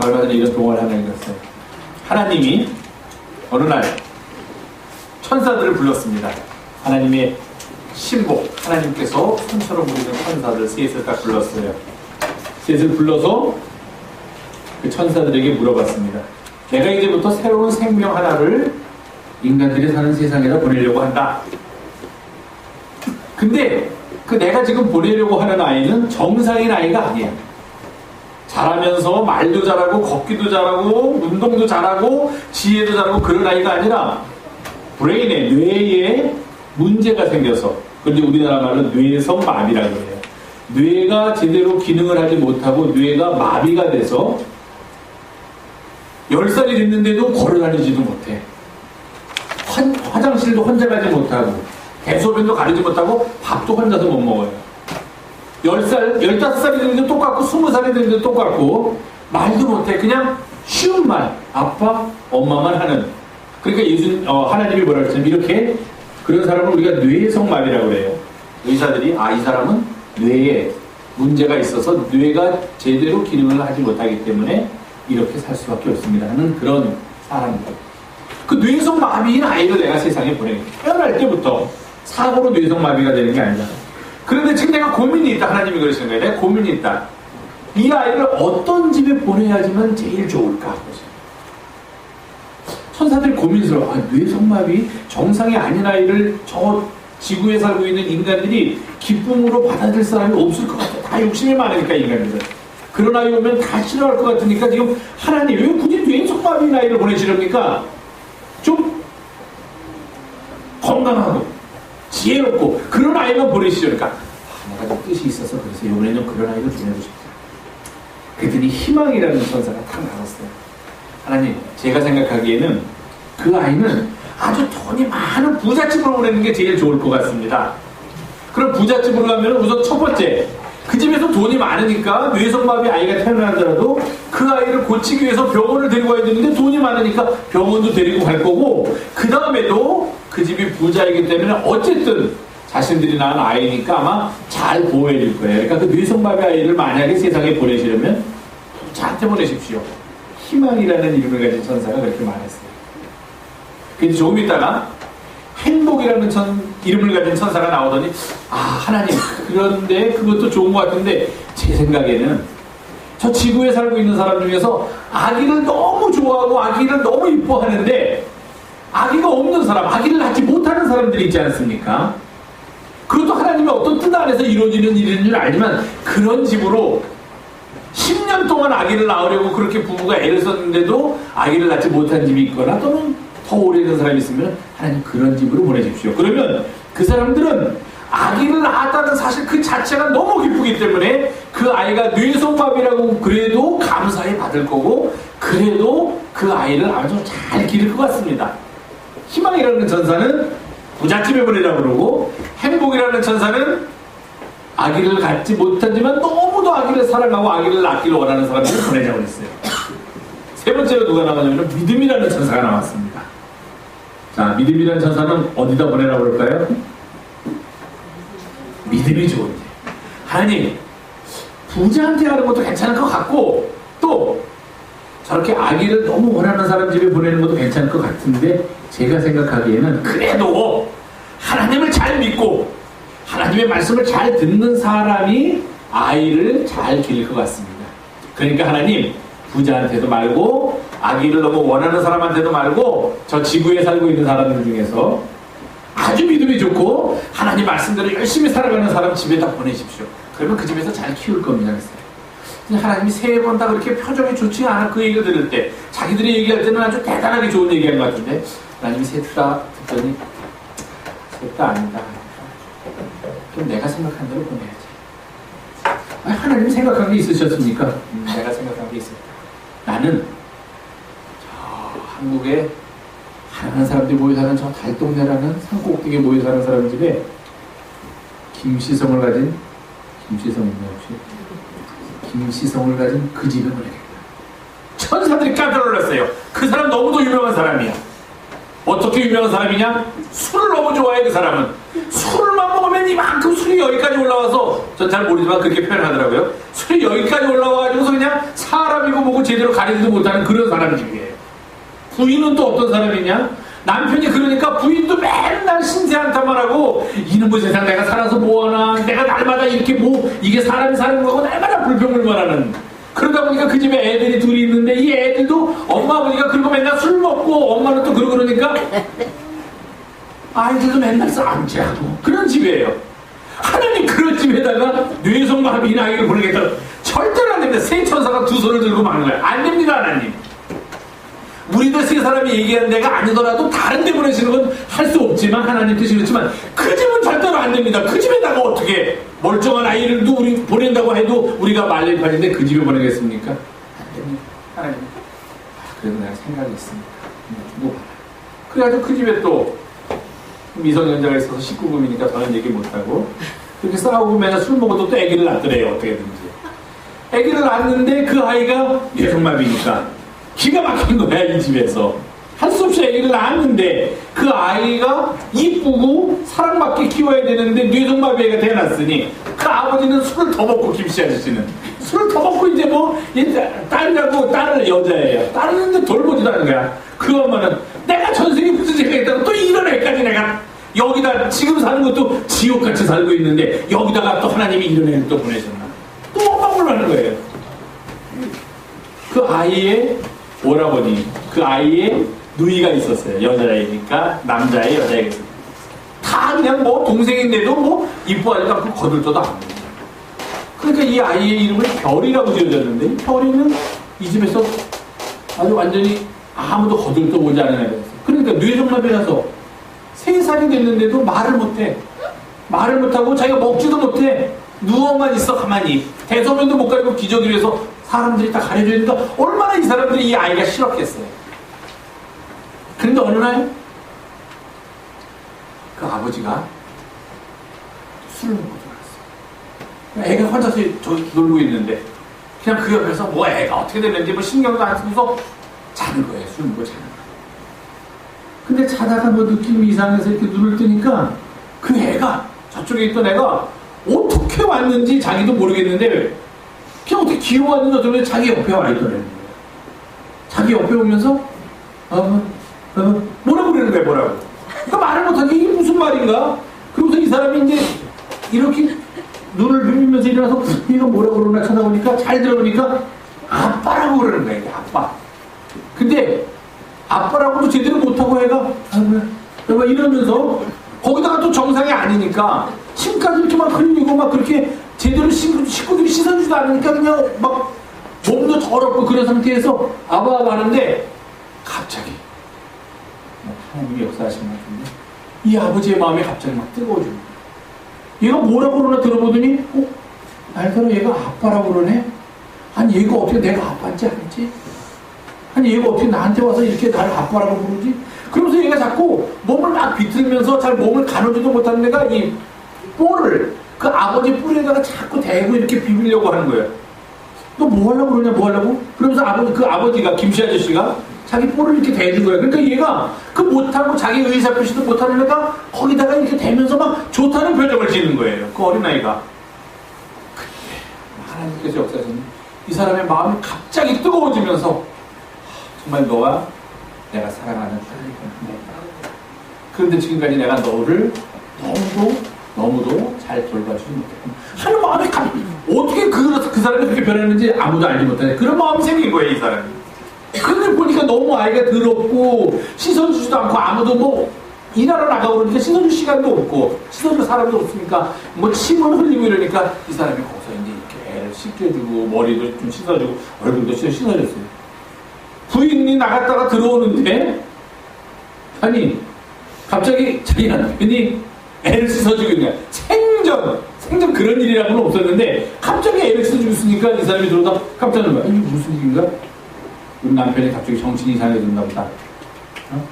얼마 전에 이런 동화를 하나 읽었어요. 하나님이 어느 날 천사들을 불렀습니다. 하나님의 신복, 하나님께서 손처럼 부리는 천사들 셋을 딱 불렀어요. 셋을 불러서 그 천사들에게 물어봤습니다. 내가 이제부터 새로운 생명 하나를 인간들이 사는 세상에다 보내려고 한다. 근데 그 내가 지금 보내려고 하는 아이는 정상인 아이가 아니야. 잘하면서 말도 잘하고 걷기도 잘하고 운동도 잘하고 지혜도 잘하고 그런 아이가 아니라 브레인에 뇌에 문제가 생겨서 그런데 우리나라 말로 뇌성 마비라고 해요. 뇌가 제대로 기능을 하지 못하고 뇌가 마비가 돼서 10살이 됐는데도 걸어다니지도 못해. 환- 화장실도 혼자 가지 못하고 대소변도 가리지 못하고 밥도 혼자서 못 먹어요. 10살, 15살이 됐는데 똑같고 20살이 됐는데 똑같고 말도 못해. 그냥 쉬운 말. 아빠, 엄마만 하는. 그러니까 예수, 어, 하나님이 뭐라 그랬냐면 이렇게 그런 사람을 우리가 뇌성마비라고 그래요. 의사들이 아, 이 사람은 뇌에 문제가 있어서 뇌가 제대로 기능을 하지 못하기 때문에 이렇게 살 수밖에 없습니다. 하는 그런 사람들. 그 뇌성 마비인 아이를 내가 세상에 보내게 태어날 때부터 사고로 뇌성 마비가 되는 게 아니잖아. 그런데 지금 내가 고민이 있다. 하나님이 그러시는 거예요. 내가 고민이 있다. 이 아이를 어떤 집에 보내야지만 제일 좋을까? 천사들이 고민스러워. 아, 뇌성마비 정상이 아닌 아이를 저 지구에 살고 있는 인간들이 기쁨으로 받아들일 사람이 없을 것 같아. 다 욕심이 많으니까 인간들은. 그런 아이 오면 다 싫어할 것 같으니까 지금 하나님 왜 굳이 뇌성마비인 아이를 보내시렵니까? 좀 건강하고 지혜롭고 그런 아이만 보내시려니까 아, 내가 좀 뜻이 있어서 그래서 이번에는 그런 아이를 보내고 싶다. 그랬더니 희망이라는 천사가 탁 나왔어요. 하나님, 제가 생각하기에는 그 아이는 아주 돈이 많은 부잣집으로 보내는 게 제일 좋을 것 같습니다. 그럼 부잣집으로 가면 우선 첫 번째, 그 집에서 돈이 많으니까 뇌성마비 아이가 태어나더라도 그 아이를 고치기 위해서 병원을 데리고 가야 되는데 돈이 많으니까 병원도 데리고 갈 거고 그 다음에도 그 집이 부자이기 때문에 어쨌든 자신들이 낳은 아이니까 아마 잘 보호해 줄 거예요. 그러니까 그 뇌성마비 아이를 만약에 세상에 보내시려면 저한테 보내십시오. 희망이라는 이름을 가진 천사가 그렇게 말했어요. 근데 조금 있다가 행복이라는 천, 이름을 가진 천사가 나오더니 아 하나님 그런데 그것도 좋은 것 같은데 제 생각에는 저 지구에 살고 있는 사람 중에서 아기를 너무 좋아하고 아기를 너무 이뻐하는데 아기가 없는 사람, 아기를 낳지 못하는 사람들이 있지 않습니까? 그것도 하나님의 어떤 뜻 안에서 이루어지는 일인 줄 알지만 그런 집으로 10년 동안 아기를 낳으려고 그렇게 부부가 애를 썼는데도 아기를 낳지 못한 집이 있거나 또는 더 오래된 사람이 있으면 하나님 그런 집으로 보내십시오. 그러면 그 사람들은 아기를 낳았다는 사실 그 자체가 너무 기쁘기 때문에 그 아이가 뇌성마비라고 그래도 감사히 받을 거고 그래도 그 아이를 아주 잘 기를 것 같습니다. 희망이라는 전사는 부잣집에 보내라고 그러고 행복이라는 천사는 아기를 갖지 못하지만 너무도 아기를 사랑하고 아기를 낳기를 원하는 사람들을 보내자고 했어요. 세 번째로 누가 나가냐면 믿음이라는 천사가 나왔습니다. 자, 믿음이라는 천사는 어디다 보내라고 그럴까요? 믿음이 좋은데. 하나님, 부자한테 하는 것도 괜찮을 것 같고, 또, 저렇게 아기를 너무 원하는 사람 집에 보내는 것도 괜찮을 것 같은데, 제가 생각하기에는 그래도 하나님을 잘 믿고, 하나님의 말씀을 잘 듣는 사람이 아이를 잘 기를 것 같습니다. 그러니까 하나님, 부자한테도 말고, 아기를 너무 원하는 사람한테도 말고, 저 지구에 살고 있는 사람들 중에서 아주 믿음이 좋고, 하나님 말씀대로 열심히 살아가는 사람 집에 다 보내십시오. 그러면 그 집에서 잘 키울 겁니다. 하나님이 세 번 다 그렇게 표정이 좋지 않아 그 얘기를 들을 때, 자기들이 얘기할 때는 아주 대단하게 좋은 얘기한 것 같은데, 하나님이 셋다 듣더니, 셋다 아니다. 그럼 내가 생각한 대로 보내야지. 아, 하나님 생각한 게 있으셨습니까? 음, 내가 생각한 게 있습니다. 나는 저 한국에 하는 사람들이 모여 사는 저 달동네라는 산꼭대기에 모여 사는 사람 집에 김시성을 가진 김시성 있나 혹시? 김시성을 가진 그 집에 보내겠다. 천사들이 깜짝 놀랐어요. 그 사람 너무도 유명한 사람이야. 어떻게 유명한 사람이냐? 술을 너무 좋아해 그 사람은 술만 먹으면 이만큼 술이 여기까지 올라와서 전 잘 모르지만 그렇게 표현하더라고요 술이 여기까지 올라와가지고서 그냥 사람이 알고 보고 제대로 가리지도 못하는 그런 사람 중이에요. 부인은 또 어떤 사람이냐? 남편이 그러니까 부인도 맨날 신세한탄만 하고 이놈의 뭐 세상 내가 살아서 뭐하나 내가 날마다 이렇게 뭐 이게 사람이 사는 거고 날마다 불평을 말하는 그러다 보니까 그 집에 애들이 둘이 있는데 이 애들도 엄마 아버지가 그리고 맨날 술 먹고 엄마는 또 그러고 그러니까 아이들도 맨날 싸움질하고 그런 집이에요. 하나님 그런 집에다가 뇌성마비 아이를 보내겠다. 절대로 안 됩니다. 세 천사가 두 손을 들고 막는 거예요. 안 됩니다, 하나님. 우리들 세 사람이 얘기하는 데가 아니더라도 다른 데 보내시는 건 할 수 없지만 하나님 뜻이 그렇지만 그 집은 절대로 안 됩니다. 그 집에다가 어떻게 멀쩡한 아이를 또 우리 보낸다고 해도 우리가 말릴 판인데 그 집에 보내겠습니까? 하나님. 아, 그래도 내가 생각이 있습니다. 뭐, 그래가지고 그 집에 또 미성년자가 있어서 19금이니까 더는 얘기 못하고 그렇게 싸우고 맨날 술 먹어도 또 아기를 낳더래요 어떻게든지 아기를 낳았는데 그 아이가 뇌성마비니까 기가 막힌 거야 이 집에서. 할 수 없이 아기를 낳았는데 그 아이가 이쁘고 사랑받게 키워야 되는데 뇌성마비가 태어났으니 그 아버지는 술을 더 먹고 김씨 아저씨는. 술을 더 먹고 이제 뭐 딸이라고 딸을 여자예요. 딸을 돌보지도 않는 거야. 그 엄마는 내가 전생에 무슨 죄가 있다고 또 이런 애까지 내가 여기다 지금 사는 것도 지옥같이 살고 있는데 여기다가 또 하나님이 이런 애를 또 보내셨나. 또 엄마를 하는 거예요. 그 아이의 오라버니 그 아이의 누이가 있었어요. 여자애니까 남자애 여자애. 다 그냥 뭐 동생인데도 뭐 이뻐하지도 않고 거들떠도 않고 그러니까 이 아이의 이름을 별이라고 지어졌는데 별이는 이 집에서 아주 완전히 아무도 거들떠 보지 않은 있어요. 그러니까 뇌종납이라서 세 살이 됐는데도 말을 못해. 말을 못하고 자기가 먹지도 못해. 누워만 있어 가만히. 대소변도 못 가리고 기저귀를 해서 사람들이 다 가려주니까 얼마나 이 사람들이 이 아이가 싫었겠어요? 그런데 어느 날 그 아버지가 술을 먹고 들어갔어요. 애가 혼자서 저 놀고 있는데 그냥 그 옆에서 뭐 애가 어떻게 됐는지 뭐 신경도 안 쓰면서 자는 거예요. 술 먹고 자는 거예요 근데 자다가 뭐 느낌이 이상해서 이렇게 눈을 뜨니까 그 애가 저쪽에 있던 애가 어떻게 왔는지 자기도 모르겠는데 그냥 어떻게 기어왔는지 어쩌면 자기 옆에 와 거예요. 자기 옆에 오면서 어, 어, 뭐라고 그러는 거야 뭐라고. 그러니까 말을 못하게 이게 무슨 말인가? 그러고서 이 사람이 이제 이렇게 눈을 비비면서 일어나서 얘가 뭐라고 그러나 쳐다보니까 잘 들어보니까 아빠라고 그러는 거야 이게 아빠. 근데 아빠라고도 제대로 못하고 애가 아, 이러면서 거기다가 또 정상이 아니니까 침까지 이렇게 막 흘리고 막 그렇게 제대로 식구들이 씻어주지도 않으니까 그냥 막 몸도 더럽고 그런 상태에서 아바아바 하는데 갑자기 뭐 하나님이 역사하시는 것 같은데 이 아버지의 마음이 갑자기 막 뜨거워지는 얘가 뭐라고 그러나 들어보더니 어? 날더러 얘가 아빠라고 그러네? 아니 얘가 어떻게 내가 아빠인지 알지? 아니 얘가 어떻게 나한테 와서 이렇게 나를 아빠라고 부르지? 그러면서 얘가 자꾸 몸을 막 비틀면서 잘 몸을 가누지도 못하는 애가 이 뿔을 그 아버지 뿔에다가 자꾸 대고 이렇게 비비려고 하는 거예요. 너 뭐 하려고 그러냐 뭐 하려고? 그러면서 아버지 그 아버지가 김씨 아저씨가 자기 뿔을 이렇게 대는 거예요. 그러니까 얘가 그 못하고 자기 의사 표시도 못하는 애가 거기다가 이렇게 대면서 막 좋다는 표정을 짓는 거예요. 그 어린아이가. 그때 하나님께서 역사하시는 이 사람의 마음이 갑자기 뜨거워지면서 정말 너가 내가 사랑하는 딸이구나. 그런데 지금까지 내가 너를 너무도 너무도 잘 돌봐주지 못했고 하는 마음이 감, 어떻게 그, 그 사람이 그렇게 변했는지 아무도 알지 못하네. 그런 마음이 생긴 거예요, 이 사람이. 근데 보니까 너무 아이가 더럽고 씻어주지도 않고 아무도 뭐 일하러 나가고 그러니까 씻어줄 시간도 없고 씻어줄 사람도 없으니까 뭐 침을 흘리고 이러니까 이 사람이 거기서 이제 이렇게 씻겨주고 머리도 좀 씻어주고 얼굴도 씻어줬어요. 부인이 나갔다가 들어오는데 아니 갑자기 자기 남편이 애를 씻어주고 거야. 생전 생전 그런 일이라고는 없었는데 갑자기 애를 씻어주고 있으니까 이 사람이 들어오다 깜짝 놀라. 이게 무슨 일인가? 우리 남편이 갑자기 정신이 이상해졌나 보다. 어?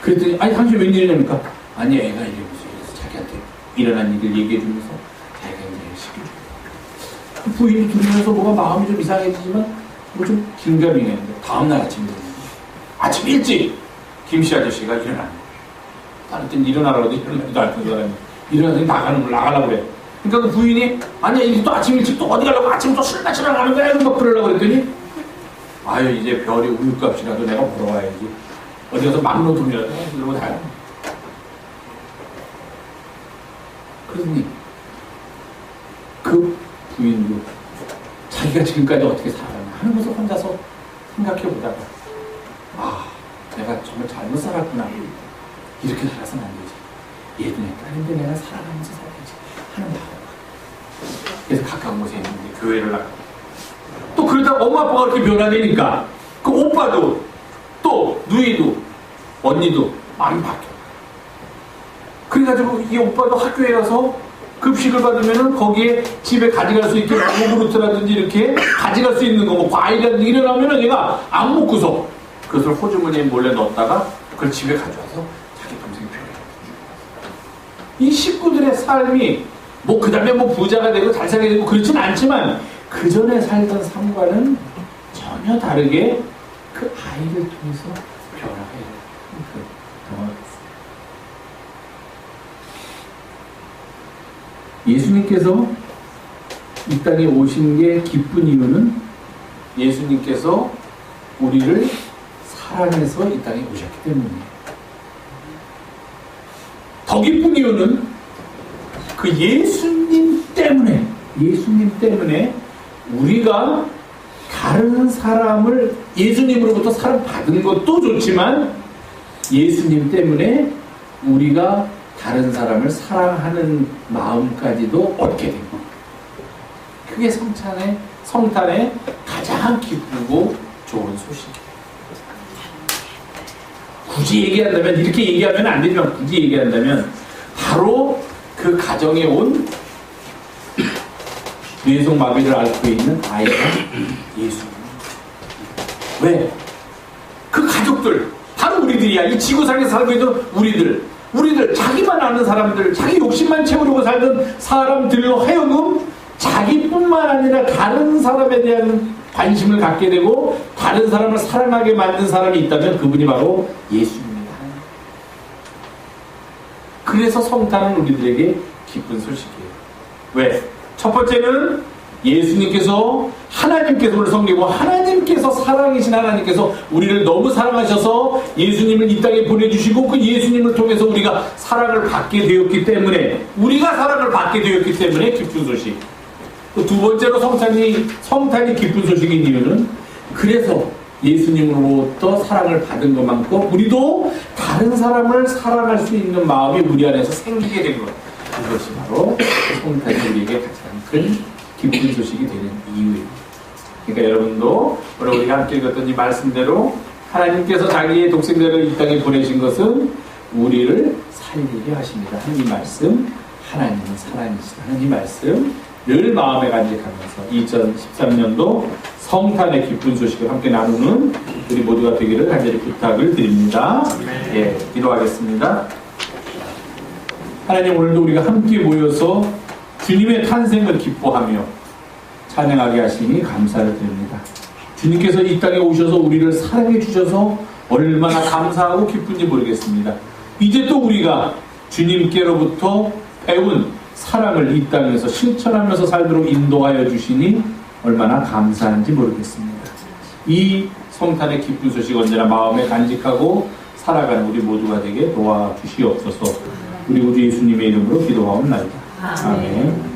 그랬더니 아니 당신 웬일이냐니까 아니 애가 이게 무슨 일이서 자기한테 일어난 일을 얘기해 주면서 자기가 이제 시켜줘. 그 부인이 들으면서 뭐가 마음이 좀 이상해지지만 뭐 좀 긴가민이 했는데 다음날 아침에 아침 일찍 김씨 아저씨가 일어나는 다 른 때는 일어나라고 해도 일어나지도 않던 사람이 일어나서 나가는 걸 나가려고 그래. 그러니까 그 부인이 아니야 이게 또 아침 일찍 또 어디 가려고 아침 또 술 마시러 가는 거야 막 그러려고 그랬더니 아유 이제 별이 우유값이라도 내가 벌어와야지. 어디 가서 막노동이라도 해 이러고 다요 그러니 그 부인도 자기가 지금까지 어떻게 살았나 하는 것을 혼자서 생각해 보다가 아 내가 정말 잘못 살았구나 이렇게 살아서는 안 되지. 얘도 내 딸인데 내가 살아가면서 살아야지. 하는 마음 그래서 가까운 곳에 있는 이제 교회를 나가 또 그러다 엄마 아빠가 그렇게 변화되니까 그 오빠도 또 누이도 언니도 마음이 바뀌어. 그래가지고 이 오빠도 학교에 가서 급식을 받으면은 거기에 집에 가져갈 수 있게 요구르트라든지 이렇게 가져갈 수 있는 거, 뭐 과일이라든지 일어나면은 얘가 안 먹고서 그것을 호주머니에 몰래 넣었다가 그걸 집에 가져와서. 이 식구들의 삶이 뭐 그 다음에 뭐 부자가 되고 잘 살게 되고 그렇진 않지만 그 전에 살던 삶과는 전혀 다르게 그 아이를 통해서 변화해요. 그 예수님께서 이 땅에 오신 게 기쁜 이유는 예수님께서 우리를 사랑해서 이 땅에 오셨기 때문이에요. 이유는 그 예수님 때문에, 예수님 때문에 우리가 다른 사람을 예수님으로부터 사랑 받은 것도 좋지만 예수님 때문에 우리가 다른 사람을 사랑하는 마음까지도 얻게 됩니다. 그게 성찬의 성탄의 가장 기쁘고 좋은 소식이에요. 굳이 얘기한다면 이렇게 얘기하면 안 되지만 굳이 얘기한다면 바로 그 가정에 온 뇌성 마비를 앓고 있는 아이가 예수님. 왜? 그 가족들 바로 우리들이야. 이 지구상에 살고 있는 우리들. 우리들 자기만 아는 사람들, 자기 욕심만 채우려고 살던 사람들로 하여금 자기뿐만 아니라 다른 사람에 대한 관심을 갖게 되고 다른 사람을 사랑하게 만든 사람이 있다면 그분이 바로 예수입니다. 그래서 성탄은 우리들에게 기쁜 소식이에요. 왜? 첫 번째는 예수님께서 하나님께서 우리를 섬기고 하나님께서 사랑이신 하나님께서 우리를 너무 사랑하셔서 예수님을 이 땅에 보내주시고 그 예수님을 통해서 우리가 사랑을 받게 되었기 때문에 우리가 사랑을 받게 되었기 때문에 기쁜 소식. 또두 번째로 성탄이 성탄이 기쁜 소식인 이유는 그래서 예수님으로부터 사랑을 받은 것만큼 우리도 다른 사람을 사랑할 수 있는 마음이 우리 안에서 생기게 된 것. 그것이 바로 성탄이 우리에게 가장 큰 기쁜 소식이 되는 이유입니다. 그러니까 여러분도 오늘 우리가 함께 읽었던 이 말씀대로 하나님께서 자기의 독생자를 이 땅에 보내신 것은 우리를 살리게 하십니다. 이 말씀, 하나님은. 하는 이 말씀 늘 마음에 간직하면서 2013년도 성탄의 기쁜 소식을 함께 나누는 우리 모두가 되기를 간절히 부탁을 드립니다. 예, 기도하겠습니다. 하나님 오늘도 우리가 함께 모여서 주님의 탄생을 기뻐하며 찬양하게 하시니 감사를 드립니다. 주님께서 이 땅에 오셔서 우리를 사랑해 주셔서 얼마나 감사하고 기쁜지 모르겠습니다. 이제 또 우리가 주님께로부터 배운 사랑을 이 땅에서 실천하면서 살도록 인도하여 주시니 얼마나 감사한지 모르겠습니다. 이 성탄의 기쁜 소식 언제나 마음에 간직하고 살아가는 우리 모두가 되게 도와주시옵소서. 우리 우주 예수님의 이름으로 기도하옵나이다. 아멘.